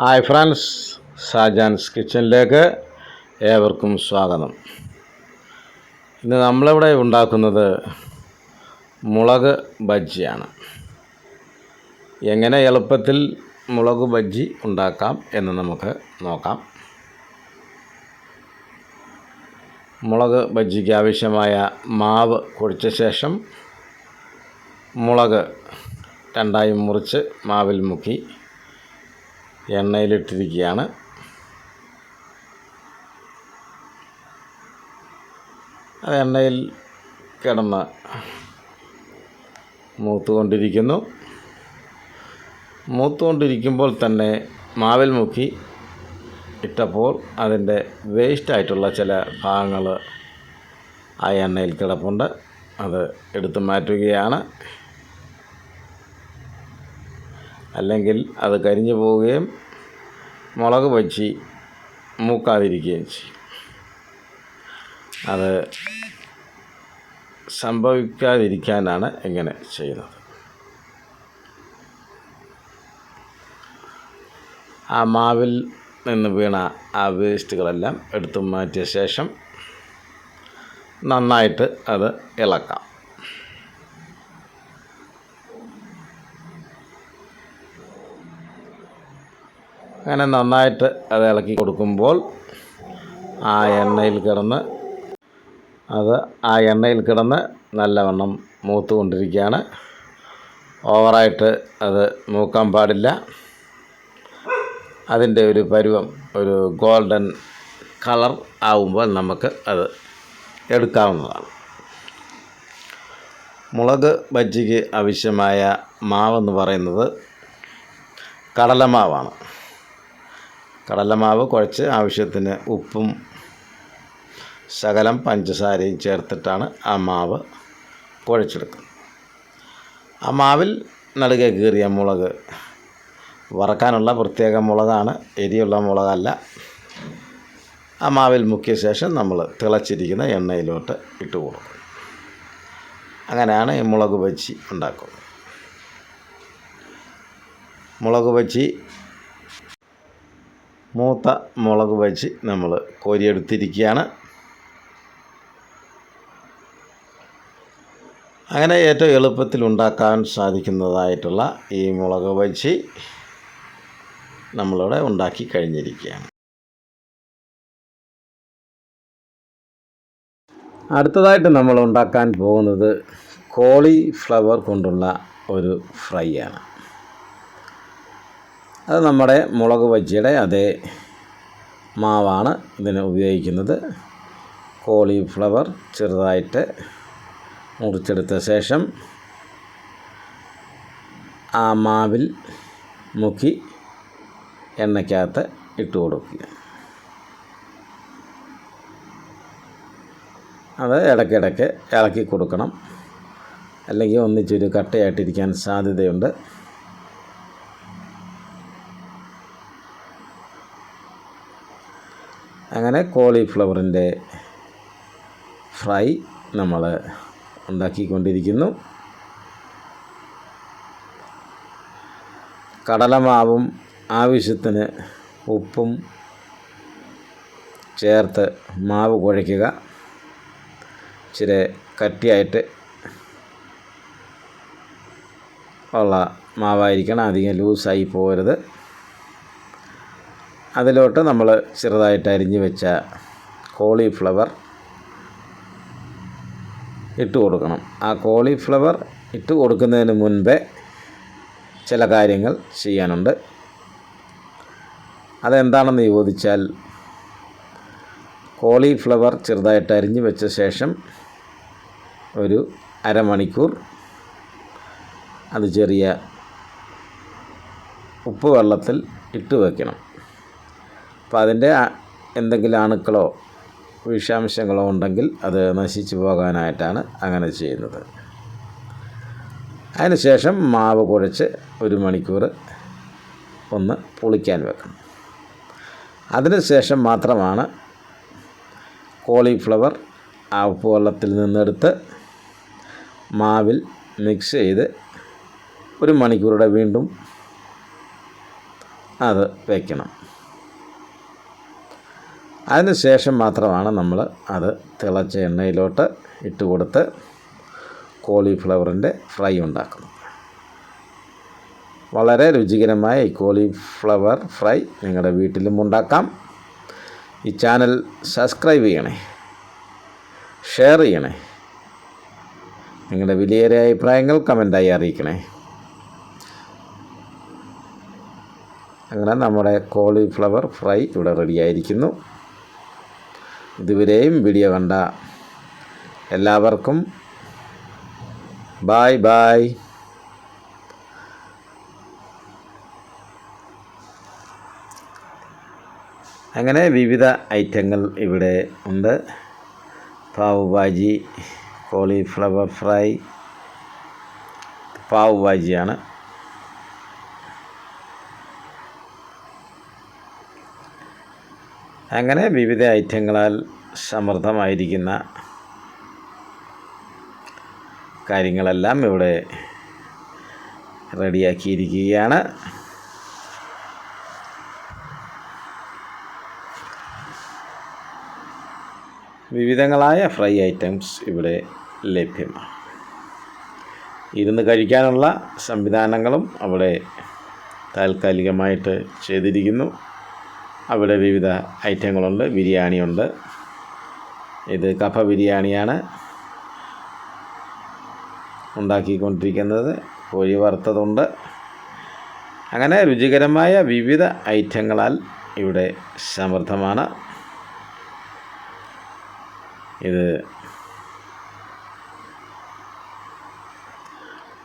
Hi friends ഷാജാൻസ് കിച്ചണിലേക്ക് ഏവർക്കും സ്വാഗതം. ഇന്ന് നമ്മളിവിടെ ഉണ്ടാക്കുന്നത് മുളക് ബജ്ജിയാണ്. എങ്ങനെ എളുപ്പത്തിൽ മുളക് ബജ്ജി ഉണ്ടാക്കാം എന്ന് നമുക്ക് നോക്കാം. മുളക് ബജ്ജിക്ക് ആവശ്യമായ മാവ് കുഴിച്ച ശേഷം മുളക് രണ്ടായി മുറിച്ച് മാവിൽ മുക്കി എണ്ണയിലിട്ടിരിക്കുകയാണ്. അത് എണ്ണയിൽ കിടന്ന് മൂത്തുകൊണ്ടിരിക്കുന്നു. മൂത്തുകൊണ്ടിരിക്കുമ്പോൾ തന്നെ മാവിൽ മുക്കി ഇട്ടപ്പോൾ അതിന്റെ വേസ്റ്റായിട്ടുള്ള ചില ഭാഗങ്ങൾ ആ എണ്ണയിൽ കിടപ്പുണ്ട്. അത് എടുത്തു മാറ്റുകയാണ്. അല്ലെങ്കിൽ അത് കരിഞ്ഞു പോവുകയും മുളക് പച്ചി മൂക്കാതിരിക്കുകയും ചെയ്യും. അത് സംഭവിക്കാതിരിക്കാനാണ് ഇങ്ങനെ ചെയ്യുന്നത്. ആ മാവിൽ നിന്ന് വീണ ആ വേസ്റ്റുകളെല്ലാം എടുത്തു മാറ്റിയ ശേഷം നന്നായിട്ട് അത് ഇളക്കാം. അങ്ങനെ നന്നായിട്ട് അത് ഇളക്കി കൊടുക്കുമ്പോൾ ആ എണ്ണയിൽ കിടന്ന് അത് ആ എണ്ണയിൽ കിടന്ന് നല്ലവണ്ണം മൂത്തുകൊണ്ടിരിക്കുകയാണ്. ഓവറായിട്ട് അത് മൂക്കാൻ പാടില്ല. അതിന്റെ ഒരു പരുവം ഒരു ഗോൾഡൻ കളർ ആവുമ്പോൾ നമുക്ക് അത് എടുക്കാവുന്നതാണ്. മുളക് ബജ്ജിക്ക് ആവശ്യമായ മാവെന്ന് പറയുന്നത് കടലമാവാണ്. കടലമാവ് കുഴച്ച് ആവശ്യത്തിന് ഉപ്പും ശകലം പഞ്ചസാരയും ചേർത്തിട്ടാണ് ആ മാവ് കുഴച്ചെടുക്കുന്നത്. ആ മാവിൽ നടുകെ കീറിയ മുളക് വറക്കാനുള്ള പ്രത്യേക മുളകാണ്. എരിയുള്ള മുളകല്ല. ആ മാവിൽ മുക്കിയ ശേഷം നമ്മൾ തിളച്ചിരിക്കുന്ന എണ്ണയിലോട്ട് ഇട്ട് കൊടുക്കും. അങ്ങനെയാണ് ഈ മുളക് ബജ്ജി ഉണ്ടാക്കുന്നത്. മുളക് ബജ്ജി മൂത്ത മുളക് വെച്ച് നമ്മൾ കോരിയെടുത്തിരിക്കുകയാണ്. അങ്ങനെ ഏറ്റവും എളുപ്പത്തിൽ ഉണ്ടാക്കാൻ സാധിക്കുന്നതായിട്ടുള്ള ഈ മുളക് വെച്ച് നമ്മളിവിടെ ഉണ്ടാക്കി കഴിഞ്ഞിരിക്കുകയാണ്. അടുത്തതായിട്ട് നമ്മൾ ഉണ്ടാക്കാൻ പോകുന്നത് കോളിഫ്ലവർ കൊണ്ടുള്ള ഒരു ഫ്രൈ ആണ് അത് നമ്മുടെ മുളക് ബജ്ജിയുടെ അതേ മാവാണ് ഇതിന് ഉപയോഗിക്കുന്നത്. കോളിഫ്ലവർ ചെറുതായിട്ട് മുറിച്ചെടുത്ത ശേഷം ആ മാവിൽ മുക്കി എണ്ണയ്ക്കകത്ത് ഇട്ട് കൊടുക്കുക. അത് ഇടയ്ക്കിടയ്ക്ക് ഇളക്കി കൊടുക്കണം. അല്ലെങ്കിൽ ഒന്നിച്ചൊരു കട്ടയായിട്ടിരിക്കാൻ സാധ്യതയുണ്ട്. അങ്ങനെ കോളിഫ്ലവറിന്റെ ഫ്രൈ നമ്മൾ ഉണ്ടാക്കിക്കൊണ്ടിരിക്കുന്നു. കടലമാവും ആവശ്യത്തിന് ഉപ്പും ചേർത്ത് മാവ് കുഴയ്ക്കുക. ഇച്ചിരി കട്ടിയായിട്ട് ഉള്ള മാവായിരിക്കണം. അധികം ലൂസായി പോകരുത്. അതിലോട്ട് നമ്മൾ ചെറുതായിട്ട് അരിഞ്ഞു വെച്ച കോളിഫ്ലവർ ഇട്ട് കൊടുക്കണം. ആ കോളിഫ്ലവർ ഇട്ട് കൊടുക്കുന്നതിന് മുൻപേ ചില കാര്യങ്ങൾ ചെയ്യാനുണ്ട്. അതെന്താണെന്ന് ചോദിച്ചാൽ കോളിഫ്ലവർ ചെറുതായിട്ട് അരിഞ്ഞു വെച്ച ശേഷം ഒരു അരമണിക്കൂർ അത് ചെറിയ ഉപ്പ് വെള്ളത്തിൽ ഇട്ട് വയ്ക്കണം അപ്പോൾ അതിന്റെ എന്തെങ്കിലും അണുക്കളോ വിഷാംശങ്ങളോ ഉണ്ടെങ്കിൽ അത് നശിച്ചു പോകാനായിട്ടാണ് അങ്ങനെ ചെയ്യുന്നത്. അതിനുശേഷം മാവ് കുഴച്ച് ഒരു മണിക്കൂർ ഒന്ന് പുളിക്കാൻ വെക്കണം. അതിനുശേഷം മാത്രമാണ് കോളിഫ്ലവർ ആ ഉപ്പ് വെള്ളത്തിൽ നിന്നെടുത്ത് മാവിൽ മിക്സ് ചെയ്ത് ഒരു മണിക്കൂറുടെ വീണ്ടും അത് വയ്ക്കണം അതിന് ശേഷം മാത്രമാണ് നമ്മൾ അത് തിളച്ച എണ്ണയിലോട്ട് ഇട്ട് കൊടുത്ത് കോളിഫ്ലവറിന്റെ ഫ്രൈ ഉണ്ടാക്കുന്നത്. വളരെ രുചികരമായ ഈ കോളിഫ്ലവർ ഫ്രൈ നിങ്ങളുടെ വീട്ടിലും ഉണ്ടാക്കാം. ഈ ചാനൽ സബ്സ്ക്രൈബ് ചെയ്യണേ ഷെയർ ചെയ്യണേ നിങ്ങളുടെ വിലയേറിയ അഭിപ്രായങ്ങൾ കമന്റായി അറിയിക്കണേ. അങ്ങനെ നമ്മുടെ കോളിഫ്ലവർ ഫ്രൈ ഇവിടെ റെഡിയായിരിക്കുന്നു. ഇതുവരെയും വീഡിയോ കണ്ട എല്ലാവർക്കും ബായ് ബായ് അങ്ങനെ വിവിധ ഐറ്റങ്ങൾ ഇവിടെ ഉണ്ട്. കോളിഫ്ലവർ ഫ്രൈ അങ്ങനെ വിവിധ ഐറ്റങ്ങളാൽ സമൃദ്ധമായിരിക്കുന്ന കാര്യങ്ങളെല്ലാം ഇവിടെ റെഡിയാക്കിയിരിക്കുകയാണ്. വിവിധങ്ങളായ ഫ്രൈ ഐറ്റംസ് ഇവിടെ ലഭ്യമാണ്. ഇരുന്ന് കഴിക്കാനുള്ള സംവിധാനങ്ങളും അവിടെ താൽക്കാലികമായിട്ട് ചെയ്തിരിക്കുന്നു. അവിടെ വിവിധ ഐറ്റങ്ങളുണ്ട് ബിരിയാണിയുണ്ട്. ഇത് കപ്പ ബിരിയാണിയാണ് ഉണ്ടാക്കിക്കൊണ്ടിരിക്കുന്നത്. കോഴി വറുത്തതുണ്ട്. അങ്ങനെ രുചികരമായ വിവിധ ഐറ്റങ്ങളാൽ ഇവിടെ സമൃദ്ധമാണ്. ഇത്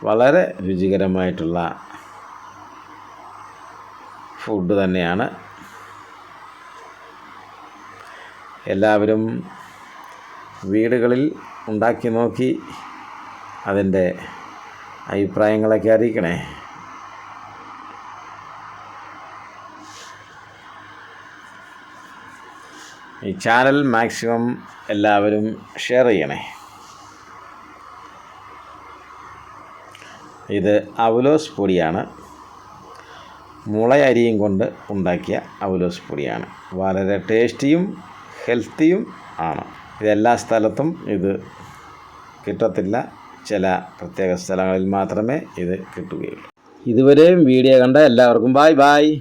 വളരെ രുചികരമായിട്ടുള്ള ഫുഡ് തന്നെയാണ്. എല്ലാവരും വീടുകളിൽ ഉണ്ടാക്കി നോക്കി അതിന്റെ അഭിപ്രായങ്ങളൊക്കെ അറിയിക്കണേ. ഈ ചാനൽ മാക്സിമം എല്ലാവരും ഷെയർ ചെയ്യണേ. ഇത് അവലോസ് പൊടിയാണ്. മുളയരിയും കൊണ്ട് ഉണ്ടാക്കിയ അവലോസ് പൊടിയാണ്. വളരെ ടേസ്റ്റിയും ഹെൽത്തിയും ആണ്. ഇതെല്ലാ സ്ഥലത്തും ഇത് കിട്ടത്തില്ല. ചില പ്രത്യേക സ്ഥലങ്ങളിൽ മാത്രമേ ഇത് കിട്ടുകയുള്ളൂ. ഇതുവരെയും വീഡിയോ കണ്ട എല്ലാവർക്കും ബായ് ബായ്